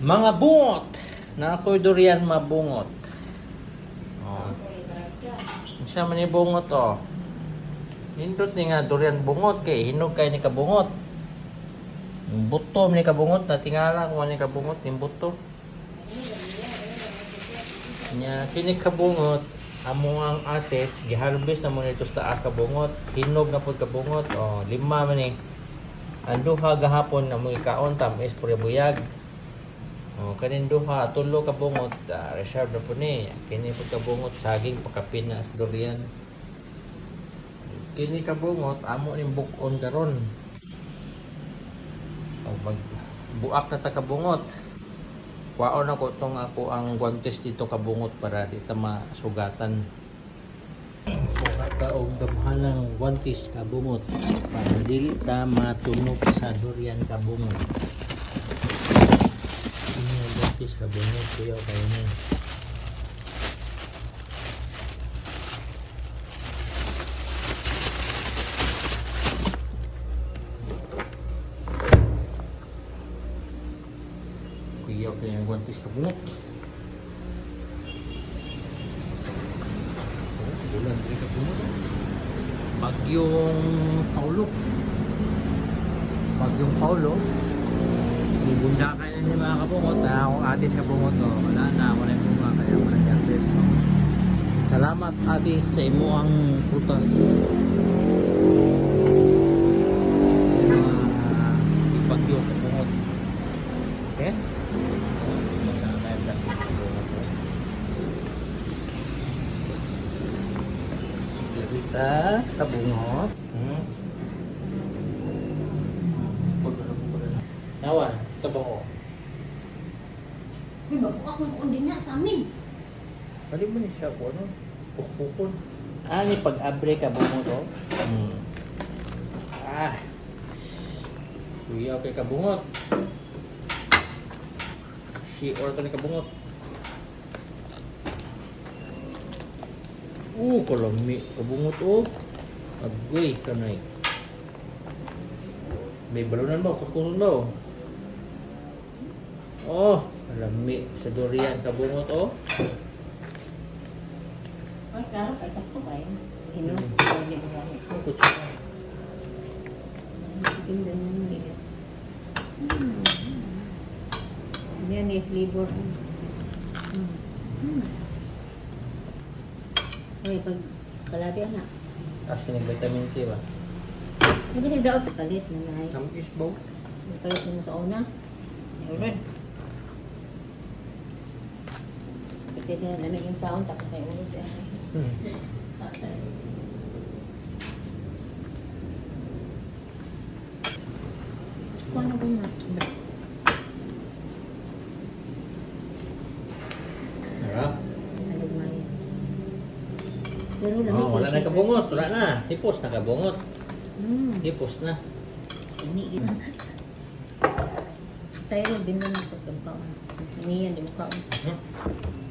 Mga bungot! Na ako'y durian mabungot. Oh. Siya man ni bungot oh. Hindot ni nga durian bungot kay hinog kay ni kabungot. Buto ni kabungot na tingala kung ano ni kabungot ni buto. Nya kini kabungot amo ang ates giharvest na mo nito sa kabungot hinog na pud kabungot oh lima man ni ang duha gahapon na mo ikaon tam is pure buyag oh kanin duha tulo ka bungot. Ah, reserve na po ni. Kini pud kabungot saging pakapin durian. Kini kabungot amo ning bukon karon. Pag mag buak na ta kabungot Kwaon ako tong ako ang guantes dito kabungot para di ta masugatan. Ka og damhanang guantes kabungot para dili ta matunog sa durian kabungot. Guantes kabungot kuya kayo ni. Kuya kayo ang guantes kabungot. Oh, bulan diri kabungot. Bagyong Paulo. Bagyong Paulo. Ibundakan na ni mga kabungot. Na ako ate sa bungot. Oh. Wala na ako na yung bunga. Kaya wala dyan bes. Oh. Salamat ate sa imo ang prutas. Ibagyo kabungot. Okay? Kita kabungot. Hmm. Nawa, tabang ko. May bago ako ng undi na sa amin. Pwede mo ni siya ko, ano? Pukpukon. Ah, ni pag-abre ka bungot, oh. Hmm. Ah. Kuya, kay kabungot. Si or ka ni kabungot. Uh, kalami. Kabungot, oh. Agoy, kanay. May balunan ba? Kukusun ba, oh? Kalami. Sa durian, kabungot, oh. Ay, klaro, kay sakto ba yun? Hino, Hmm. hindi mo. Ang. Tingnan mo yung ligat. Yan yung flavor. Mm. Mm. Ay, pag kalati na. Tapos kinig vitamin K ba? Hindi nagdaot palit na na. Ang isbaw. Palit mo sa una. Alright. Kasi na yung taon, tapos may ulo siya. Hmm. Kung ano ba na? Ara. Sa gagmay. Pero lamig Oh, wala na kabungot. Wala na. Hipos na kabungot. Hmm. Hipos na. Ini gitu. Saya lebih nang pagkabaon. Sa niya di mo. Hmm.